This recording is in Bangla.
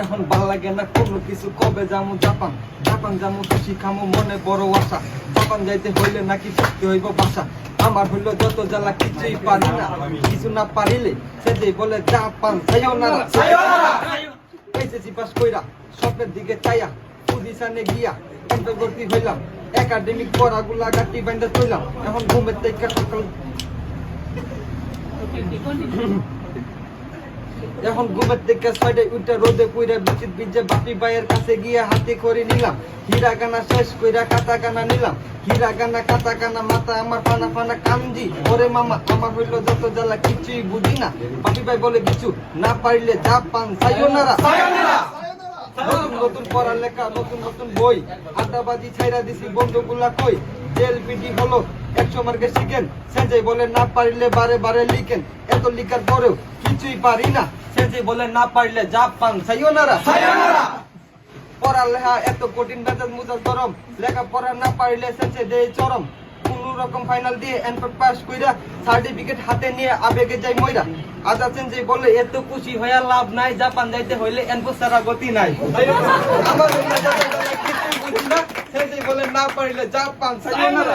এখন ভালো লাগে না কোনো কিছু। কবে যামু জাপান? জাপান যামু খুশি খামু মনে বড় আশা। জাপান যাইতে হইলে নাকি হইব বাসা। আমার যত জ্বালা, কিছুই পারি না। কিছু না পারিলে বলে জাপান পাস কইরা স্বপ্নের দিকে চাইয়া পজিশনে গিয়া অন্তর্বর্তী হইলাম। একাডেমিক পড়াগুলা গাটি বাইন্দা চইলাম। এখন ঘুমের এখন ঘুমের থেকে ছয়টে উঠে রোদে পুইরা বিচিত বিজে বাপি ভাইয়ের কাছে গিয়ে হাতে করে নিলাম। হীরা গানা শেষ কইরা কাটা গানা নিলাম। হীরা গানা কাটা গানা মাথা আমার ফানা ফানা কান্দি। ওরে মামা আমার হইল যত জ্বালা কিছুই বুঝি না। বাপি ভাই বলে কিছু না পারিলে যা পান সাইওনারা নতুন নতুন পড়ালেখা নতুন নতুন বই। আড্ডাবাজি ছাইরা দিছি বন্ধুগুলা কই? জেল পিটি হলো একশো মার্কে শিখেন। সেজে বলে না পারিলে বারে বারে লিখেন। এত লিখার পরেও কিছুই পারি না। সেজে বলে না পারলে যা পান সাইওনারা পড়ালেখা এত কঠিন বেতন মুজাল গরম। লেখাপড়া না পারলে সেজে দেয় চরম। কোন রকম ফাইনাল দিয়ে এনপট পাস কইরা সার্টিফিকেট হাতে নিয়ে আবেগে যাই মইরা। আজ আছেন যে বলে এত খুশি হইয়া লাভ নাই জাপান যাইতে হইলে এনপট সারা গতি নাই। আমার বুঝি না। যে বলে না পারিলে জাপান সাইওনারা